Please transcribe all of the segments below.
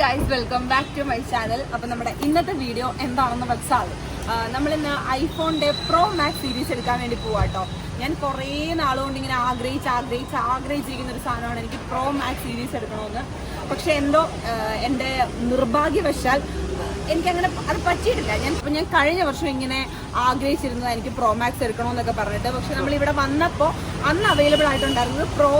Guys welcome back to my channel അപ്പം നമ്മുടെ ഇന്നത്തെ വീഡിയോ എന്താണെന്ന് വെച്ചാൽ നമ്മളിന്ന് ഐഫോണിന്റെ പ്രോ മാക്സ് സീരീസ് എടുക്കാൻ വേണ്ടി പോവാട്ടോ ഞാൻ കുറേ നാളുകൊണ്ട് ഇങ്ങനെ ആഗ്രഹിച്ച് ആഗ്രഹിച്ച് ആഗ്രഹിച്ചിരിക്കുന്ന ഒരു സാധനമാണ് എനിക്ക് പ്രോ മാക്സ് സീരീസ് എടുക്കണമെന്ന്. പക്ഷെ എന്തോ എന്റെ നിർഭാഗ്യവശാൽ എനിക്കങ്ങനെ അത് പറ്റിയിട്ടില്ല. ഞാൻ ഇപ്പം ഞാൻ കഴിഞ്ഞ വർഷം ഇങ്ങനെ ആഗ്രഹിച്ചിരുന്നത് എനിക്ക് പ്രോ മാക്സ് എടുക്കണമെന്നൊക്കെ പറഞ്ഞിട്ട്. പക്ഷെ നമ്മളിവിടെ വന്നപ്പോൾ അന്ന് അവൈലബിൾ ആയിട്ടുണ്ടായിരുന്നത് പ്രോ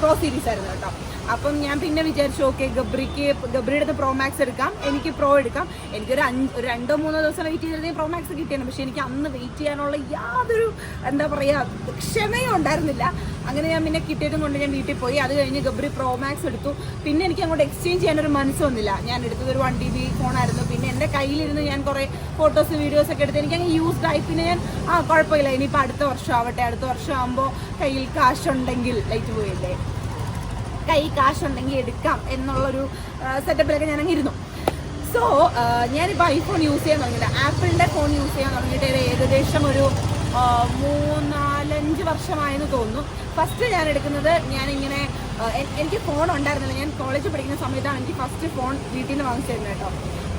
പ്രോ സീരീസ് ആയിരുന്നു കേട്ടോ. അപ്പം ഞാൻ പിന്നെ വിചാരിച്ചു ഓക്കെ ഗബ്രിക്ക് ഗബ്രിയുടെ അടുത്ത് പ്രോ മാക്സ് എടുക്കാം. എനിക്ക് പ്രോ എടുക്കാം. എനിക്കൊരു അഞ്ച് രണ്ടോ മൂന്നോ ദിവസം വെയിറ്റ് ചെയ്തിരുന്നെങ്കിൽ പ്രോമാക്സ് കിട്ടിയാണ് പക്ഷെ എനിക്ക് അന്ന് വെയിറ്റ് ചെയ്യാനുള്ള യാതൊരു എന്താ പറയുക ക്ഷമയും ഉണ്ടായിരുന്നില്ല. അങ്ങനെ ഞാൻ പിന്നെ കിട്ടിയതും കൊണ്ട് ഞാൻ വീട്ടിൽ പോയി. അത് കഴിഞ്ഞ് ഗബ്രി പ്രോമാക്സ് എടുത്തു. പിന്നെ എനിക്ക് അങ്ങോട്ട് എക്സ്ചേഞ്ച് ചെയ്യാനൊരു മനസ്സൊന്നുമില്ല ഞാൻ എടുത്തത് ഒരു വൺ ഡി ബി ഫോണായിരുന്നു പിന്നെ എന്റെ കയ്യിലിരുന്ന് ഞാൻ കുറേ ഫോട്ടോസ് വീഡിയോസ് ഒക്കെ എടുത്ത് എനിക്ക് അങ്ങ് യൂസ്ഡ് ആയി. പിന്നെ ഞാൻ ആ കുഴപ്പമില്ല. ഇനിയിപ്പോൾ അടുത്ത വർഷം ആവട്ടെ അടുത്ത വർഷം ആകുമ്പോൾ കയ്യിൽ കാശുണ്ടെങ്കിൽ ലൈറ്റ് പോയില്ലേ? കൈ കാശുണ്ടെങ്കിൽ എടുക്കാം എന്നുള്ളൊരു സെറ്റപ്പിലൊക്കെ ഞാൻ അങ്ങ് ഇരുന്നു സോ ഞാനിപ്പോൾ ഐഫോൺ യൂസ് ചെയ്യാൻ തുടങ്ങിയിട്ട് ആപ്പിളിന്റെ ഫോൺ യൂസ് ചെയ്യാൻ തുടങ്ങിയിട്ട് ഏകദേശം ഒരു മൂന്നാലഞ്ച് വർഷമായെന്ന് തോന്നുന്നു. ഫസ്റ്റ് ഞാൻ എടുക്കുന്നത് ഞാനിങ്ങനെ എനിക്ക് ഫോൺ ഉണ്ടായിരുന്നില്ല. ഞാൻ കോളേജിൽ പഠിക്കുന്ന സമയത്താണ് എനിക്ക് ഫസ്റ്റ് ഫോൺ വീട്ടിൽ നിന്ന് വാങ്ങിച്ചു തരുന്നത് കേട്ടോ.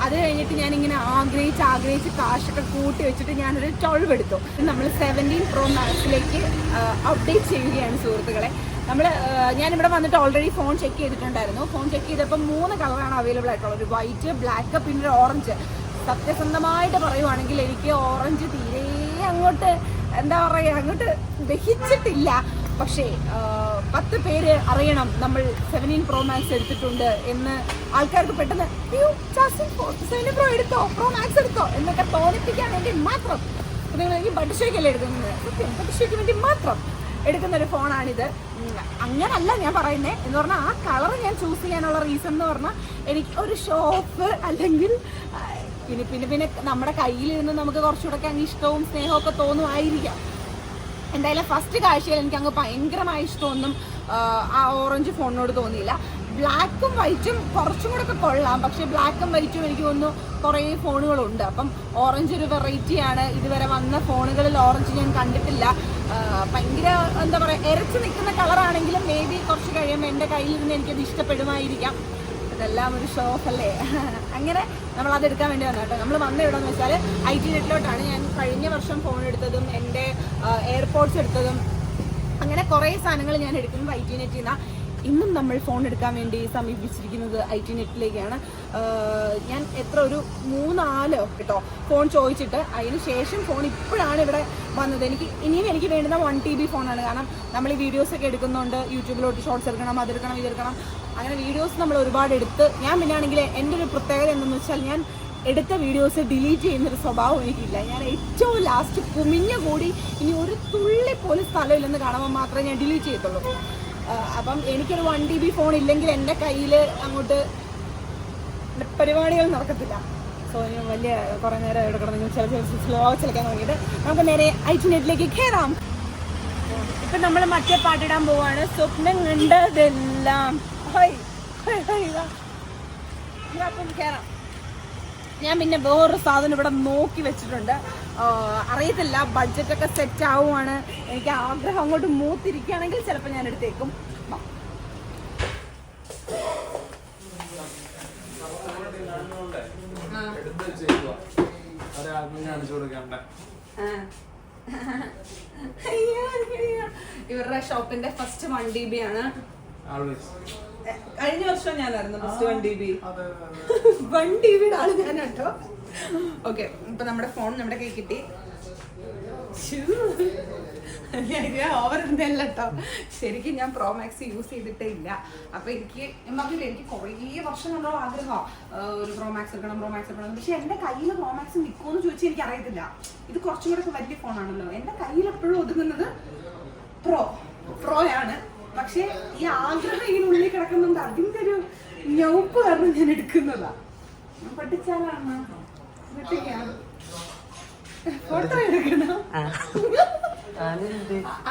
അത് കഴിഞ്ഞിട്ട് ഞാനിങ്ങനെ ആഗ്രഹിച്ച് ആഗ്രഹിച്ച് കാശൊക്കെ കൂട്ടി വെച്ചിട്ട് ഞാനൊരു ട്വൽവ് എടുത്തു. നമ്മൾ സെവന്റീൻ പ്രോ മാക്സിലേക്ക് അപ്ഡേറ്റ് ചെയ്യുകയാണ് സുഹൃത്തുക്കളെ. നമ്മൾ ഞാനിവിടെ വന്നിട്ട് ഓൾറെഡി ഫോൺ ചെക്ക് ചെയ്തിട്ടുണ്ടായിരുന്നു. ഫോൺ ചെക്ക് ചെയ്തപ്പോൾ മൂന്ന് കളറാണ് അവൈലബിൾ ആയിട്ടുള്ളത്. ഒരു വൈറ്റ് ബ്ലാക്ക് പിന്നെ ഒരു ഓറഞ്ച് സത്യസന്ധമായിട്ട് പറയുവാണെങ്കിൽ എനിക്ക് ഓറഞ്ച് തീരെ അങ്ങോട്ട് എന്താ പറയുക അങ്ങോട്ട് ദഹിച്ചിട്ടില്ല. പക്ഷേ പത്ത് പേര് അറിയണം നമ്മൾ സെവനീൻ പ്രോ മാക്സ് എടുത്തിട്ടുണ്ട് എന്ന്. ആൾക്കാർക്ക് പെട്ടെന്ന് അയ്യോ സെവന്റീൻ പ്രോ എടുത്തോ? പ്രോ മാക്സ് എടുത്തോ? എന്നൊക്കെ തോന്നിപ്പിക്കാൻ വേണ്ടി മാത്രം. നിങ്ങൾ ഈ ബഡ്ഷേക്കല്ലേ എടുക്കുന്നത്? സത്യം ബഡ്ഷയ്ക്ക് വേണ്ടി മാത്രം. എടുക്കുന്ന ഒരു ഫോണാണിത് അങ്ങനല്ല ഞാൻ പറയുന്നത് എന്ന് പറഞ്ഞാൽ ആ കളർ ഞാൻ ചൂസ് ചെയ്യാനുള്ള റീസൺ എന്ന് പറഞ്ഞാൽ എനിക്ക് ഒരു ഷോപ്പ് അല്ലെങ്കിൽ പിന്നെ പിന്നെ പിന്നെ നമ്മുടെ കയ്യിലിരുന്ന് നമുക്ക് കുറച്ചുകൂടെ അങ്ങ് ഇഷ്ടവും സ്നേഹവും ഒക്കെ തോന്നുമായിരിക്കാം. എന്തായാലും ഫസ്റ്റ് കാഴ്ചയിൽ എനിക്ക് അങ്ങ് ഭയങ്കരമായി ഇഷ്ടമൊന്നും ആ ഓറഞ്ച് ഫോണിനോട് തോന്നിയില്ല. ബ്ലാക്കും വൈറ്റും കുറച്ചും കൂടെ ഒക്കെ കൊള്ളാം. പക്ഷെ ബ്ലാക്കും വൈറ്റും എനിക്ക് തോന്നുന്നു കുറേ ഫോണുകളുണ്ട്. അപ്പം ഓറഞ്ച് ഒരു വെറൈറ്റിയാണ് ഇതുവരെ വന്ന ഫോണുകളിൽ ഓറഞ്ച് ഞാൻ കണ്ടിട്ടില്ല. ഭയങ്കര എന്താ പറയുക ഇരച്ച് നിൽക്കുന്ന കളറാണെങ്കിലും മേ ബി കുറച്ച് കഴിയുമ്പോൾ എന്റെ കയ്യിൽ നിന്ന് എനിക്കത് ഇഷ്ടപ്പെടുമായിരിക്കാം. ഇതെല്ലാം ഒരു ഷോ ഓഫ് അല്ലേ? അങ്ങനെ നമ്മൾ അത് എടുക്കാൻ വേണ്ടി വന്നു കേട്ടോ നമ്മൾ വന്ന എവിടെയെന്ന് വെച്ചാൽ ഐ ടി നെറ്റിലോട്ടാണ്. ഞാൻ കഴിഞ്ഞ വർഷം ഫോൺ എടുത്തതും എന്റെ എയർപോർട്സ് എടുത്തതും അങ്ങനെ കുറേ സാധനങ്ങൾ ഞാൻ എടുക്കുന്നത് ഐ ടി നെറ്റിൽ നിന്നാണ് ഇന്നും നമ്മൾ ഫോൺ എടുക്കാൻ വേണ്ടി സമീപിച്ചിരിക്കുന്നത് ഐ ടി നെറ്റിലേക്കാണ്. ഞാൻ എത്ര ഒരു മൂന്നാലോ കേട്ടോ ഫോൺ ചോദിച്ചിട്ട് അതിന് ശേഷം ഫോൺ ഇപ്പോഴാണ് ഇവിടെ വന്നത്. എനിക്ക് ഇനിയും എനിക്ക് വേണ്ടുന്ന വൺ ടി ബി ഫോണാണ് കാരണം നമ്മൾ ഈ വീഡിയോസ് ഒക്കെ എടുക്കുന്നുണ്ട്. യൂട്യൂബിലോട്ട് ഷോർട്സ് എടുക്കണം അതെടുക്കണം ഇതെടുക്കണം അങ്ങനെ വീഡിയോസ് നമ്മൾ ഒരുപാട് എടുത്ത് ഞാൻ പിന്നെ ആണെങ്കിൽ എന്റെ ഒരു പ്രത്യേകത എന്തെന്ന് വെച്ചാൽ ഞാൻ എടുത്ത വീഡിയോസ് ഡിലീറ്റ് ചെയ്യുന്നൊരു സ്വഭാവം എനിക്കില്ല. ഞാൻ ഏറ്റവും ലാസ്റ്റ് കുമിഞ്ഞ കൂടി ഇനി ഒരു തുള്ളി പോലും സ്ഥലമില്ലെന്ന് കാണുമ്പോൾ മാത്രമേ ഞാൻ ഡിലീറ്റ് ചെയ്യത്തുള്ളൂ. അപ്പം എനിക്കൊരു വൺ ഡി ബി ഫോൺ ഇല്ലെങ്കിൽ എന്റെ കയ്യിൽ അങ്ങോട്ട് പരിപാടികൾ നടക്കത്തില്ല. സോ വലിയ കുറേ നേരം ഇവിടെ കിടന്നു ചില സ്ലോ ചിലക്കാൻ തുടങ്ങിയിട്ട് നമുക്ക് നേരെ ഐറ്റി ടി നെറ്റിലേക്ക് കയറാം ഇപ്പം നമ്മൾ മറ്റേ പാട്ടിടാൻ പോവാണ്. സ്വപ്നം കണ്ടതെല്ലാം. ഹൈ. അപ്പം കയറാം ഞാൻ പിന്നെ വേറൊരു സാധനം ഇവിടെ നോക്കി വെച്ചിട്ടുണ്ട്. അറിയത്തില്ല. ബഡ്ജറ്റ് ഒക്കെ സെറ്റ് ആവുകയാണ് എനിക്ക് ആഗ്രഹം അങ്ങോട്ട് മൂത്തിരിക്കുകയാണെങ്കിൽ ചിലപ്പോൾ ഞാൻ എടുത്തേക്കും. ഇവരുടെ ഷോപ്പിന്റെ ഫസ്റ്റ് വൺ ഡി ബി ആണ്. കഴിഞ്ഞ വർഷം ഞാനായിരുന്നു first one D B one D ആൾ ഞാൻ കേട്ടോ ഓക്കെ ഇപ്പൊ നമ്മുടെ ഫോൺ നമ്മുടെ കൈ കിട്ടി. ഓവർ കേട്ടോ ശരിക്കും ഞാൻ പ്രോ മാക്സ് യൂസ് ചെയ്തിട്ടേ ഇല്ല. അപ്പൊ എനിക്ക് ഞാൻ എനിക്ക് കുറേ വർഷം കൊണ്ടുള്ള ആഗ്രഹം ഒരു പ്രോ മാക്സ് എടുക്കണം പ്രോ മാക്സ് എടുക്കണം. പക്ഷെ എന്റെ കയ്യിൽ പ്രോ മാക്സ് നിൽക്കുമെന്ന് ചോദിച്ചാൽ എനിക്ക് അറിയത്തില്ല. ഇത് കുറച്ചും കൂടെ വലിയ ഫോണാണല്ലോ എന്റെ കയ്യിൽ എപ്പോഴും ഒതുങ്ങുന്നത് പ്രോ പ്രോയാണ് പക്ഷെ ഈ ആഗ്രഹം ഇങ്ങനെ ഉള്ളിൽ കിടക്കുന്നുണ്ട്. അതിന്റെ ഒരു ഞൗപ്പ് കാരണം ഞാൻ എടുക്കുന്നതാ. പഠിച്ചാലാണ്? ഫോട്ടോ എടുക്കണം.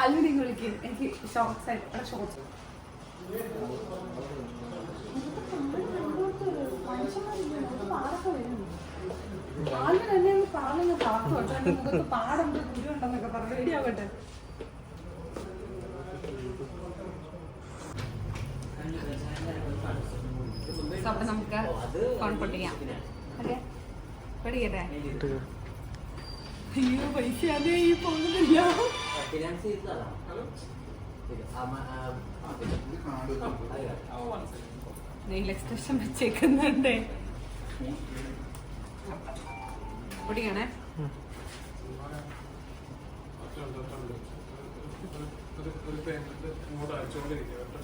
അല്ലുടി വിളിക്കും. എനിക്ക് ഷോർട്സ് ആയിട്ട് ഷോർട്സ് നമുക്ക് പാടുണ്ട് കുരുണ്ടെന്നൊക്കെ പറഞ്ഞു റെഡിയാവട്ടെ സോ അപ്പൊ നമുക്ക് ഫോൺ പൊട്ടിക്കാം ഓക്കെ പൊടിക്കട്ടെ അയ്യോ പൈസ ഈ പോകുന്നില്ല നെയിൽ എക്സ്പ്രഷൻ വെച്ചേക്കുന്നുണ്ട് പൊടിക്കണേ ഒരു പേയ്മെന്റ് ഇങ്ങോട്ട് അയച്ചുകൊണ്ടിരിക്കുക കേട്ടോ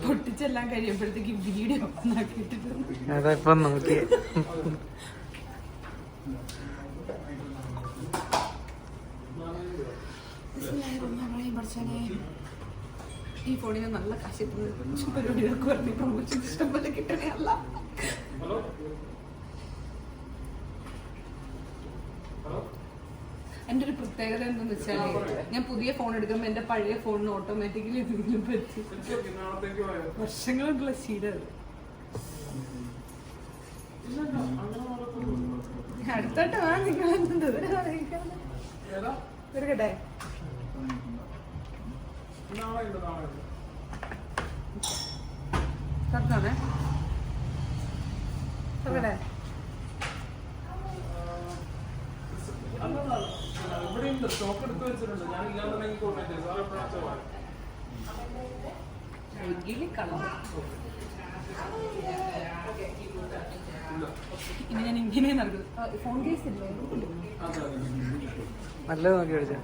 ഓക്കെ പൊട്ടിച്ചെല്ലാം കഴിയുമ്പോഴത്തേക്ക് വീഡിയോ അതാ ഇപ്പൊ നോക്കി ഈ ഫോണിന് നല്ല കാശ് പരിപാടികൾക്ക് പറഞ്ഞ് പ്രൊമോഷൻ ഇഷ്ടം പോലെ കിട്ടണേ അല്ല ഹലോ ഹലോ എന്റെ ഒരു പ്രത്യേകത എന്താണെന്ന് വെച്ചാൽ ഞാൻ പുതിയ ഫോൺ എടുക്കുമ്പോൾ എന്റെ പഴയ ഫോണിന് ഓട്ടോമാറ്റിക്കലി എന്തെങ്കിലും പറ്റി. വർഷങ്ങളുള്ള ശീലം അടുത്തോട്ട് നിങ്ങൾ ഏതാ എടുക്കട്ടെ? നാളെ ഉണ്ട് നാളെ ഉണ്ട് തുറക്കാണേ തുറക്കട്ടെ അല്ലല്ല ഇവിടെ ഉണ്ട് സ്റ്റോക്ക് എടുത്ത് വെച്ചിട്ടുണ്ട്. ഞാൻ ഇല്ലാന്നുണ്ടെങ്കിൽ സാർ എപ്പോഴാണ് ഇനി ഇങ്ങനെ ഫോൺ കേസ് ഇല്ലേ? നല്ലത് നോക്കി അടിച്ച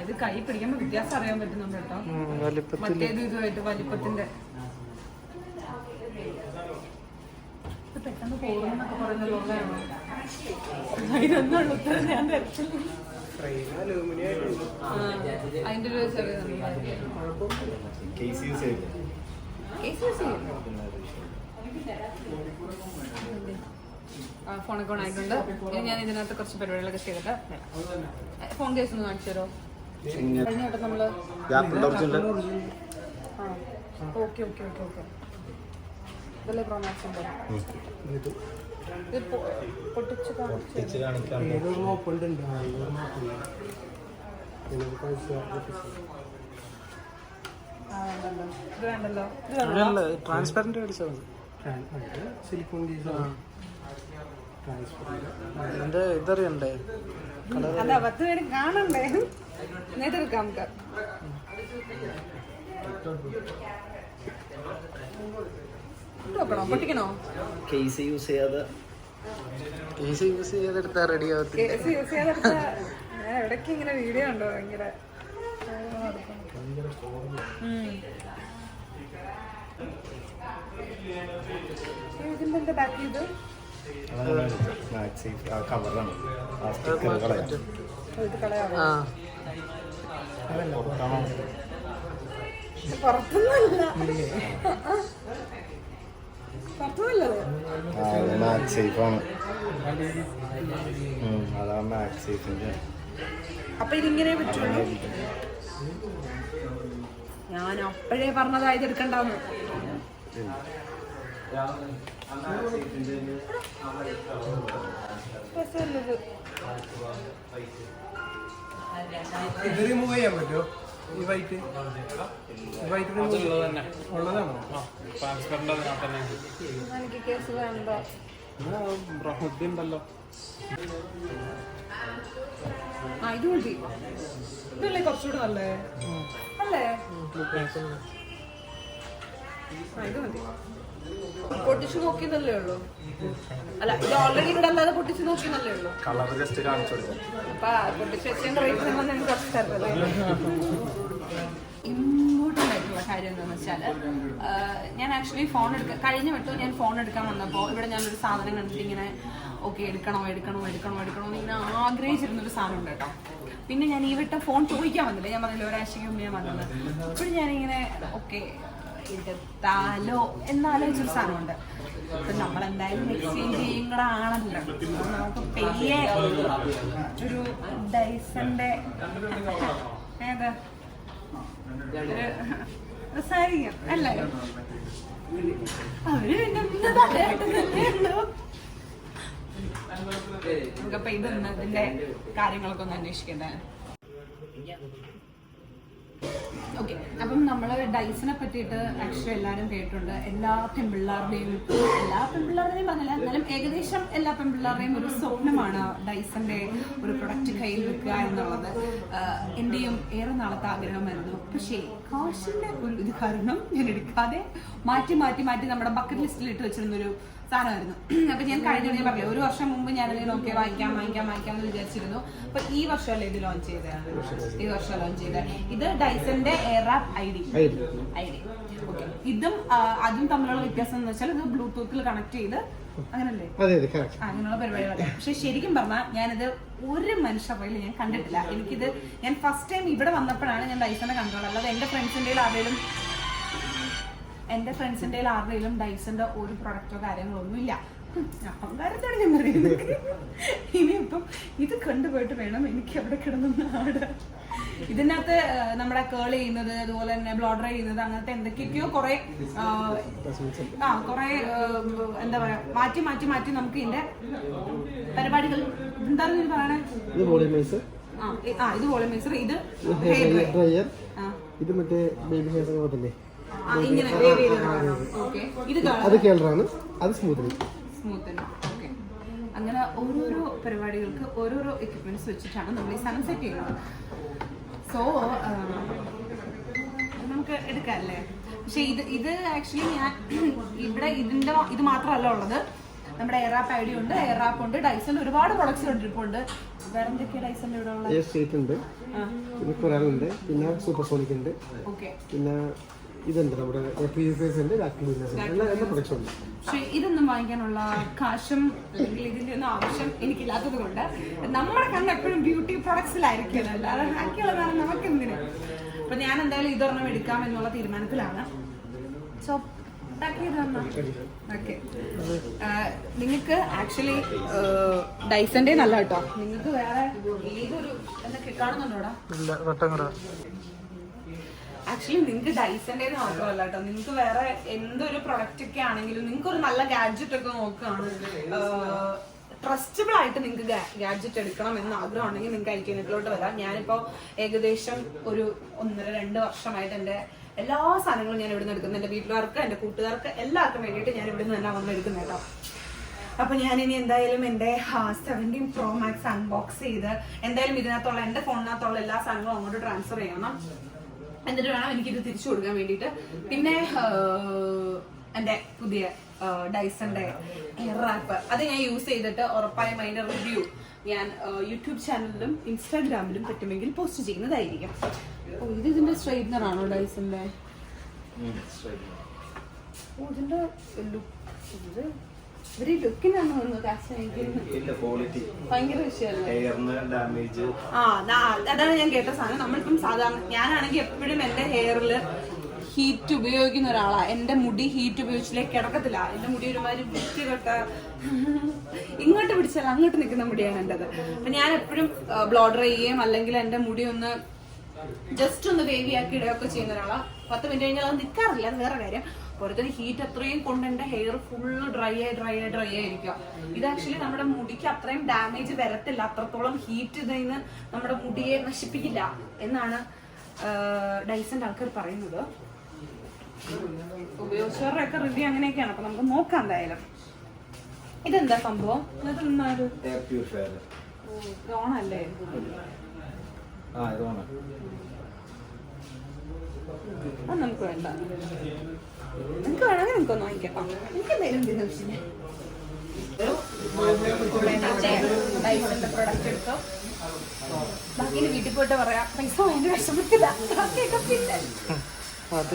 ഇത് കൈ പിടിക്കുമ്പോ വ്യത്യാസം അറിയാൻ പറ്റുന്നുണ്ട് കേട്ടോ. വലിപ്പത്തിൽ. മറ്റേത് ഇതുമായിട്ട് വലിപ്പത്തിന്റെ ഇത് പെട്ടെന്ന് ഉള്ളതാണോ അതിനൊന്നുള്ള ഉത്തരം ഞാൻ തരത്തില്ല. അതിന്റെ ഒരു ചെറിയ ഫോണൊക്കെ ഓൺ ആയിട്ടുണ്ട്. ഇനി ഞാൻ ഇതിനകത്ത് കുറച്ച് പരിപാടികളൊക്കെ ചെയ്തിട്ട് ഫോൺ കേസ് ഒന്ന് കാണിച്ചു തരുമോ? കഴിഞ്ഞ വട്ടം നമ്മൾ ഓക്കെ ഓക്കെ ഓക്കെ ഓക്കെ. ഇതല്ലേ പ്രോമാക്സ് ഉണ്ട് പൊട്ടിച്ച് അങ്ങനല്ല ട്രാൻസ്പെറന്റ് മേടിച്ചാൽ മതി. സിലിക്കോൺ അതിന്റെ ഇതറിയണ്ടേ? അല്ല പത്ത് പേര് കാണണ്ടേ? നേരത്തെ എടുക്കാം നമുക്ക്. കേസ് യൂസ് ചെയ്യാതെ. കേസ് യൂസ് ചെയ്തെടുത്താ റെഡി ആവത്തില്ല. കേസ് യൂസ് ചെയ്യാതെടുത്ത ഞാൻ ഇടയ്ക്ക് ഇങ്ങനെ വീഡിയോ ഉണ്ടോ ഭയങ്കര. ഇതിന്റെ എന്താ ബാക്ക് ആ കവറാണ് ഇത് ഇത് പുറത്തുനിന്നല്ല മാക്സ് സേഫ് ആണ്. ഉം, അതാണ് മാക്സ് സേഫിന്റെ അപ്പൊ ഇതിങ്ങനെ പറ്റുള്ളൂ ഞാൻ അപ്പോഴേ പറഞ്ഞതായത് എടുക്കണ്ടെന്ന്. രസമല്ലത് ഇത്? റിമൂവ് ചെയ്യാൻ പറ്റുമോ? ഈ വൈറ്റ്. ഈ വൈറ്റ് തന്നെ ഉള്ളതാണോ? ആ ഇത് മതി. ഇതല്ലേ കുറച്ചുകൂടെ നല്ലേ? അല്ലേ? ഇത് മതി. പൊട്ടിച്ചു നോക്കിയെന്നല്ലേ ഉള്ളൂ. അല്ല ഇത് ഓൾറെഡി ഇവിടെ അല്ലാതെ പൊട്ടിച്ചു നോക്കിയെന്നല്ലേ ഉള്ളൂ. കളർ ജസ്റ്റ് കാണിച്ചു അപ്പൊ പൊട്ടിച്ചു വെച്ചതിന്റെ റേറ്റ് നമ്മൾ എനിക്ക് കുറച്ച് തരുന്നത് ഇമ്പോർട്ടന്റ് ആയിട്ടുള്ള കാര്യം എന്താണെന്ന് വെച്ചാൽ ഞാൻ ആക്ച്വലി ഫോൺ എടുക്കാൻ കഴിഞ്ഞ വട്ടം ഞാൻ ഫോൺ എടുക്കാൻ വന്നപ്പോൾ ഇവിടെ ഞാനൊരു സാധനം കണ്ടിട്ട് ഇങ്ങനെ ഓക്കെ എടുക്കണോ എടുക്കണോ എടുക്കണോ എടുക്കണോ എന്ന് ഇങ്ങനെ ആഗ്രഹിച്ചിരുന്നൊരു സാധനം ഉണ്ട് കേട്ടോ. പിന്നെ ഞാൻ ഈ വട്ടം ഫോൺ ചോദിക്കാൻ വന്നില്ല. ഞാൻ പറഞ്ഞില്ല ഒരാഴ്ചയ്ക്ക് മുമ്പ് ഞാൻ വന്നത്. ഇപ്പോഴും ഞാനിങ്ങനെ ഓക്കെ എടുത്താലോ എന്നാലോചിച്ചൊരു സാധനമുണ്ട്. അപ്പൊ നമ്മൾ എന്തായാലും എക്സ്ചേഞ്ച് ചെയ്യും കൂടെ ആണല്ലോ നമുക്ക് പെയ്യെ ഒരു ഡൈസന്റെ ഏതാ? സാരിക്കും അല്ലേ? അവർ പിന്നെ ഇത് ഇതിന്റെ കാര്യങ്ങളൊക്കെ ഒന്ന് അന്വേഷിക്കണ്ടേ? ഓക്കെ അപ്പം നമ്മൾ ഡൈസിനെ പറ്റിയിട്ട് ആക്ച്വലി എല്ലാവരും കേട്ടിട്ടുണ്ട്. എല്ലാ പെൺപിള്ളാരുടെയും എല്ലാ പെൺപിള്ളാരുടെയും പറഞ്ഞില്ല എന്നാലും ഏകദേശം എല്ലാ പെൺപിള്ളാരുടെയും ഒരു സ്വപ്നമാണ് ഡൈസന്റെ ഒരു പ്രൊഡക്റ്റ് കയ്യിൽ വെക്കുക എന്നുള്ളത്. എന്റെയും ഏറെ നാളത്തെ ആഗ്രഹമായിരുന്നു. പക്ഷേ കാശിന്റെ ഒരു ഇത് കാരണം ഞാൻ എടുക്കാതെ മാറ്റി മാറ്റി മാറ്റി നമ്മുടെ ബക്കറ്റ് ലിസ്റ്റിൽ ഇട്ട് വെച്ചിരുന്നൊരു സാധനമായിരുന്നു. അപ്പൊ ഞാൻ കഴിഞ്ഞ ഞാൻ പറഞ്ഞു ഒരു വർഷം മുമ്പ് ഞാൻ നോക്കി വാങ്ങിക്കാം വാങ്ങിക്കാം വാങ്ങിക്കാം എന്ന് വിചാരിച്ചിരുന്നു. അപ്പൊ ഈ വർഷമല്ലേ ഇത് ലോഞ്ച് ചെയ്തത് ഈ വർഷം ലോഞ്ച് ചെയ്തത് ഇത് ഡൈസന്റെ Airwrap I D I D okay ഇതും അതും തമ്മിലുള്ള വ്യത്യാസം എന്ന് വെച്ചാൽ ഇത് ബ്ലൂടൂത്തിൽ കണക്ട് ചെയ്ത് അങ്ങനല്ലേ? അങ്ങനെയുള്ള പരിപാടികളൊക്കെ പക്ഷെ ശരിക്കും പറഞ്ഞാൽ ഞാനിത് ഒരു മനുഷ്യ ഫയൽ ഞാൻ കണ്ടിട്ടില്ല. എനിക്കിത് ഞാൻ ഫസ്റ്റ് ടൈം ഇവിടെ വന്നപ്പോഴാണ് ഞാൻ ഡൈസന്റെ കണ്ടത് അല്ലാതെ എന്റെ ഫ്രണ്ട്സിന്റെ ആരുടെയും എന്റെ ഫ്രണ്ട്സിന്റെ ആരുടെയും ഡൈസന്റെ ഒരു പ്രൊഡക്റ്റോ കാര്യങ്ങളോ ഒന്നുമില്ല. ഇല്ല അഹങ്കാരത്തോടെ ഞാൻ പറയുന്നത്? ഇനിയിപ്പം ഇത് കണ്ടുപോയിട്ട് വേണം എനിക്ക് അവിടെ കിടന്നു ആട് ഇതിനകത്ത് നമ്മുടെ കേൾ ചെയ്യുന്നത് അതുപോലെ തന്നെ ബ്ലോഡർ ചെയ്യുന്നത് അങ്ങനത്തെ എന്തൊക്കെയൊക്കെയോ കുറെ ആ, കുറെ എന്താ പറയാ മാറ്റി മാറ്റി മാറ്റി നമുക്ക് ഇതിന്റെ പരിപാടികൾ. എന്താണ് പറയണേ? ആ ഇത് വോളിമൈസർ ഇത് ഇത് മറ്റേ ബേബി ഹെയർ പോകത്തില്ലേ അത് കേളറാണ് അത് സ്മൂത്ത് ഓക്കെ അങ്ങനെ ഓരോരോ പരിപാടികൾക്ക് ഓരോരോ എക്യുപ്മെന്റ്സ് വെച്ചിട്ടാണ് നമ്മൾ ഈ സാധനം സെറ്റ് ചെയ്യുന്നത് സോ നമുക്ക് എടുക്കാല്ലേ? പക്ഷെ ഇത് ഇത് ആക്ച്വലി ഞാൻ ഇവിടെ ഇതിന്റെ ഇത് മാത്രമല്ല ഉള്ളത്. നമ്മുടെ എയർ ആപ്പ് ഐഡി ഉണ്ട് എയർ ആപ്പ് ഉണ്ട് ഡൈസൺ ഒരുപാട് പ്രൊഡക്ട്സ് ഉണ്ട് വേറെ എന്തൊക്കെയാണ് ഡൈസൺ ഇവിടെ ഉള്ളത്? ഉണ്ട്. പിന്നെ കൊറാലുണ്ട് പിന്നെ സൂപ്പർ സോണിക് ഉണ്ട്. ഓക്കെ പിന്നെ ഇതുണ്ട് നമ്മുടെ ഉണ്ട് എല്ലാ പ്രൊഡക്ട്സും ഉണ്ട്. പക്ഷെ ഇതൊന്നും വാങ്ങിക്കാനുള്ള കാശും അല്ലെങ്കിൽ ഇതിന്റെ ഒന്നും ആവശ്യം എനിക്കില്ലാത്തത് കൊണ്ട് നമ്മുടെ കണ്ണ് എപ്പോഴും ബ്യൂട്ടി പ്രൊഡക്ട്സിലായിരിക്കും അല്ലാതെ ബാക്കിയുള്ള കാരണം നമുക്ക് എന്തിന് അപ്പൊ ഞാൻ എന്തായാലും ഇതൊരെണ്ണം എടുക്കാം എന്നുള്ള തീരുമാനത്തിലാണ്. സോ ഓക്കെ നിങ്ങൾക്ക് ആക്ച്വലി ഡൈസന്റെ നല്ല കേട്ടോ നിങ്ങൾക്ക് വേറെ ഏതൊരു എന്തൊക്കെ കാണുന്നുണ്ടോടാ ഇല്ല വട്ടങ്ങട ആക്ച്വലി നിങ്ങൾക്ക് ഡൈസന്റെ മാത്രമല്ല കേട്ടോ. നിങ്ങൾക്ക് വേറെ എന്തൊരു പ്രൊഡക്റ്റ് ഒക്കെ ആണെങ്കിലും നിങ്ങൾക്ക് ഒരു നല്ല ഗാഡ്ജറ്റ് ഒക്കെ നോക്കുകയാണ് ട്രസ്റ്റബിൾ ആയിട്ട് നിങ്ങൾക്ക് ഗാഡ്ജറ്റ് എടുക്കണം എന്ന് ആഗ്രഹം ഉണ്ടെങ്കിൽ നിങ്ങൾക്ക് അയക്കുന്നതിലോട്ട് വരാം. ഞാനിപ്പോ ഏകദേശം ഒരു ഒന്നര രണ്ട് വർഷമായിട്ട് എന്റെ എല്ലാ സാധനങ്ങളും ഞാൻ ഇവിടുന്ന് എടുക്കുന്നത് എന്റെ വീട്ടുകാർക്ക് എന്റെ കൂട്ടുകാർക്ക് എല്ലാവർക്കും വേണ്ടിയിട്ട് ഞാൻ ഇവിടുന്ന് തന്നെ വന്ന് എടുക്കുന്നത് കേട്ടോ. അപ്പൊ ഞാൻ ഇനി എന്തായാലും എന്റെ സെവന്റീൻ പ്രോ മാക്സ് അൺബോക്സ് ചെയ്ത് എന്തായാലും ഇതിനകത്തുള്ള എന്റെ ഫോണിനകത്തുള്ള എല്ലാ സാധനങ്ങളും അങ്ങോട്ട് ട്രാൻസ്ഫർ ചെയ്യണം. എന്നിട്ട് വേണം എനിക്കിത് തിരിച്ചു കൊടുക്കാൻ വേണ്ടിയിട്ട്. പിന്നെ എന്റെ പുതിയ ഡൈസന്റെ റാപ്പ് അത് ഞാൻ യൂസ് ചെയ്തിട്ട് ഉറപ്പായും അതിന്റെ റിവ്യൂ ഞാൻ യൂട്യൂബ് ചാനലിലും ഇൻസ്റ്റാഗ്രാമിലും പറ്റുമെങ്കിൽ പോസ്റ്റ് ചെയ്യുന്നതായിരിക്കും. ഇത് ഇതിന്റെ സ്ട്രൈറ്റ്നർ ആണോ ഡൈസന്റെ ഓ ഇതിന്റെ ലുക്ക് ഇത് ഇവർ ലുക്കിനാണ് തോന്നുന്നു കാശ് ഭയങ്കര വിഷയമല്ലേ ആ അതാണ് ഞാൻ കേട്ട സാധനം. നമ്മളിപ്പം സാധാരണ ഞാനാണെങ്കിൽ എപ്പോഴും എന്റെ ഹെയറിൽ ഹീറ്റ് ഉപയോഗിക്കുന്ന ഒരാളാ. എന്റെ മുടി ഹീറ്റ് ഉപയോഗിച്ചിലേക്ക് കിടക്കത്തില്ല. എന്റെ മുടി ഒരുമാതിരി വൃത്തികെട്ട ഇങ്ങോട്ട് പിടിച്ചാൽ അങ്ങോട്ട് നിൽക്കുന്ന മുടിയാണ് എന്റേത് അപ്പൊ ഞാൻ എപ്പോഴും ബ്ലോഡർ ചെയ്യുകയും അല്ലെങ്കിൽ എന്റെ മുടി ഒന്ന് ജസ്റ്റ് ഒന്ന് വേവിയാക്കി ഇടുകയൊക്കെ ചെയ്യുന്ന ഒരാളാണ് പത്ത് മിനിറ്റ് കഴിഞ്ഞാൽ അത് നിൽക്കാറില്ല. അത് വേറെ കാര്യം. പുറത്തിന് ഹീറ്റ് അത്രയും കൊണ്ട് ഹെയർ ഫുള്ള് ഡ്രൈ ആയി ഡ്രൈ ആയി ഡ്രൈ ആയിരിക്കുക ഇത് ആക്ച്വലി നമ്മുടെ മുടിക്ക് അത്രയും ഡാമേജ് വരത്തില്ല. അത്രത്തോളം ഹീറ്റ് ഇതിൽ നമ്മുടെ മുടിയെ നശിപ്പിക്കില്ല എന്നാണ് ഡൈസന്റെ ആൾക്കാർ പറയുന്നത്. ഉപയോഗിച്ചവരുടെ ഒക്കെ റിവ്യൂ അങ്ങനെയൊക്കെയാണ്. അപ്പൊ നമുക്ക് നോക്കാം എന്തായാലും. ഇതെന്താ സംഭവം? ഓണല്ലേ അത് നമുക്ക് വേണ്ട. പ്രൊഡക്റ്റ് എടുത്തോ? വീട്ടിൽ പോയിട്ട് പറയാം. പൈസ ഭയങ്കര വിഷമത്തില്ല അത്